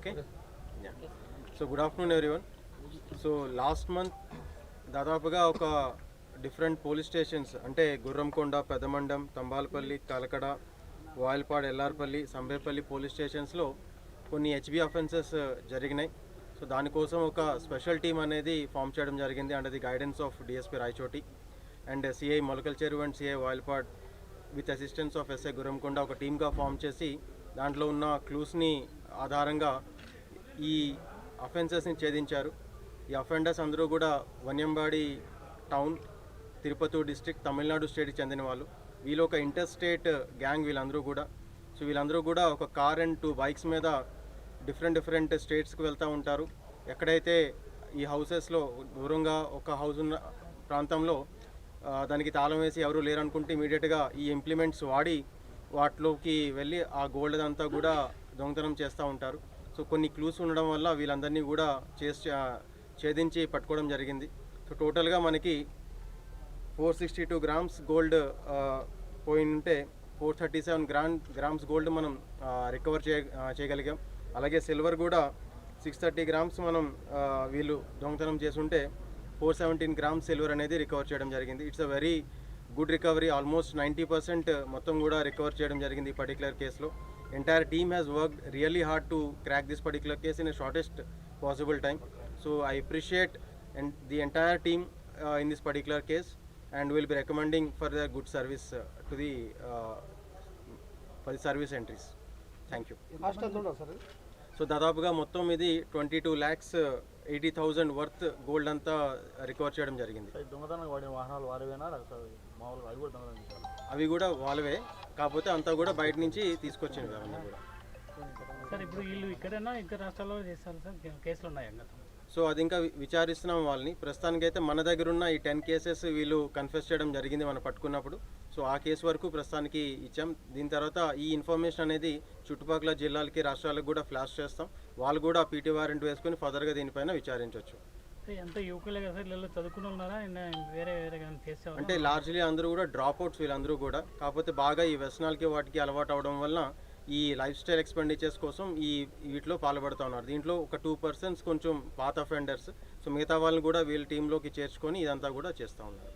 Okay so good afternoon everyone so last month దాదాపుగా ఒక different police stations అంటే Gurramkonda పెదమండం Thamballapalle Kalakada Vayalpad Ellarpalli Sambepalli police స్టేషన్స్లో కొన్ని హెచ్బి అఫెన్సెస్ uh, జరిగినాయి. సో దానికోసం ఒక స్పెషల్ టీం అనేది ఫామ్ చేయడం జరిగింది. And the guidance of DSP Rayachoti and CI Molakalacheruvu and CI Vayalpad with assistance of SI Gurramkonda ఒక టీమ్గా ఫామ్ చేసి దాంట్లో ఉన్న క్లూస్ని ఆధారంగా ఈ అఫెన్సెస్ని ఛేదించారు. ఈ అఫెండర్స్ అందరూ కూడా వన్యంబాడి టౌన్ తిరుపతి డిస్ట్రిక్ట్ తమిళనాడు స్టేట్కి చెందిన వాళ్ళు. వీళ్ళు ఒక ఇంటర్ స్టేట్ గ్యాంగ్ వీళ్ళందరూ కూడా. సో వీళ్ళందరూ కూడా ఒక కార్ అండ్ టూ బైక్స్ మీద డిఫరెంట్ డిఫరెంట్ స్టేట్స్కి వెళ్తూ ఉంటారు. ఎక్కడైతే ఈ హౌసెస్లో దూరంగా ఒక హౌస్ ఉన్న ప్రాంతంలో దానికి తాళం వేసి ఎవరు లేరనుకుంటే ఇమీడియట్గా ఈ ఇంప్లిమెంట్స్ వాడి వాటిలోకి వెళ్ళి ఆ గోల్డ్ అంతా కూడా దొంగతనం చేస్తూ ఉంటారు. సో కొన్ని క్లూస్ ఉండడం వల్ల వీళ్ళందరినీ కూడా చేసి ఛేదించి పట్టుకోవడం జరిగింది. సో టోటల్గా మనకి four sixty two grams gold పోయింటే four thirty seven gram grams gold మనం రికవర్ చేయ చేయగలిగాం. అలాగే సిల్వర్ కూడా సిక్స్ థర్టీ గ్రామ్స్ మనం వీళ్ళు దొంగతనం చేసుంటే ఫోర్ సెవెంటీన్ గ్రామ్స్ సిల్వర్ అనేది రికవర్ చేయడం జరిగింది. It's a very good recovery. Almost ninety percent మొత్తం కూడా రికవర్ చేయడం జరిగింది ఈ పర్టికులర్ కేసులో. Entire team has work really hard to crack this particular case in a shortest possible time so I appreciate and the entire team uh, in this particular case and will be recommending for their good service uh, to the uh, for the service entries. ఉండదు sir so దాదాపుగా మొత్తం ఇది twenty two lakhs eighty thousand worth gold అంతా recover చేయడం జరిగింది. ఈ దొంగతనానికి వాడిన వాహనాలు వారివేనా? లేకపోతే మామూలుగా అవి కూడా దొంగతనం చేశారు? అవి కూడా వాళ్ళవే. కాకపోతే అంతా కూడా బయట నుంచి తీసుకొచ్చినవి అవన్నీ కూడా. సార్ ఇప్పుడు వీళ్ళు ఇక్కడైనా? ఇతర రాష్ట్రాల్లో చేస్తారు సార్? కేసులు ఉన్నాయి సో అది ఇంకా విచారిస్తున్నాం వాళ్ళని. ప్రస్తుతానికైతే మన దగ్గర ఉన్న ఈ టెన్ కేసెస్ వీళ్ళు కన్ఫెస్ చేయడం జరిగింది మనం పట్టుకున్నప్పుడు. సో ఆ కేసు వరకు ప్రస్తుతానికి ఇచ్చాం. దీని తర్వాత ఈ ఇన్ఫర్మేషన్ అనేది చుట్టుపక్కల జిల్లాలకి రాష్ట్రాలకు కూడా ఫ్లాష్ చేస్తాం. వాళ్ళు కూడా పీటీ వారెంట్ వేసుకొని ఫర్దర్గా దీనిపైన విచారించవచ్చు అంటే యువకులే కదా సార్ వీళ్ళు చదువుకుని ఉన్నారా ఇంకా వేరే వేరే అంటే లార్జ్లీ అందరూ కూడా డ్రాప్ అవుట్స్ వీళ్ళందరూ కూడా. కాకపోతే బాగా ఈ వ్యసనాలకి వాటికి అలవాటు అవడం వల్ల ఈ లైఫ్ స్టైల్ ఎక్స్పెండిచర్స్ కోసం ఈ వీటిలో పాల్పడుతూ ఉన్నారు. దీంట్లో ఒక టూ పర్సన్స్ కొంచెం పాత అఫెండర్స్ సో మిగతా వాళ్ళని కూడా వీళ్ళ టీంలోకి చేర్చుకొని ఇదంతా కూడా చేస్తూ ఉన్నారు.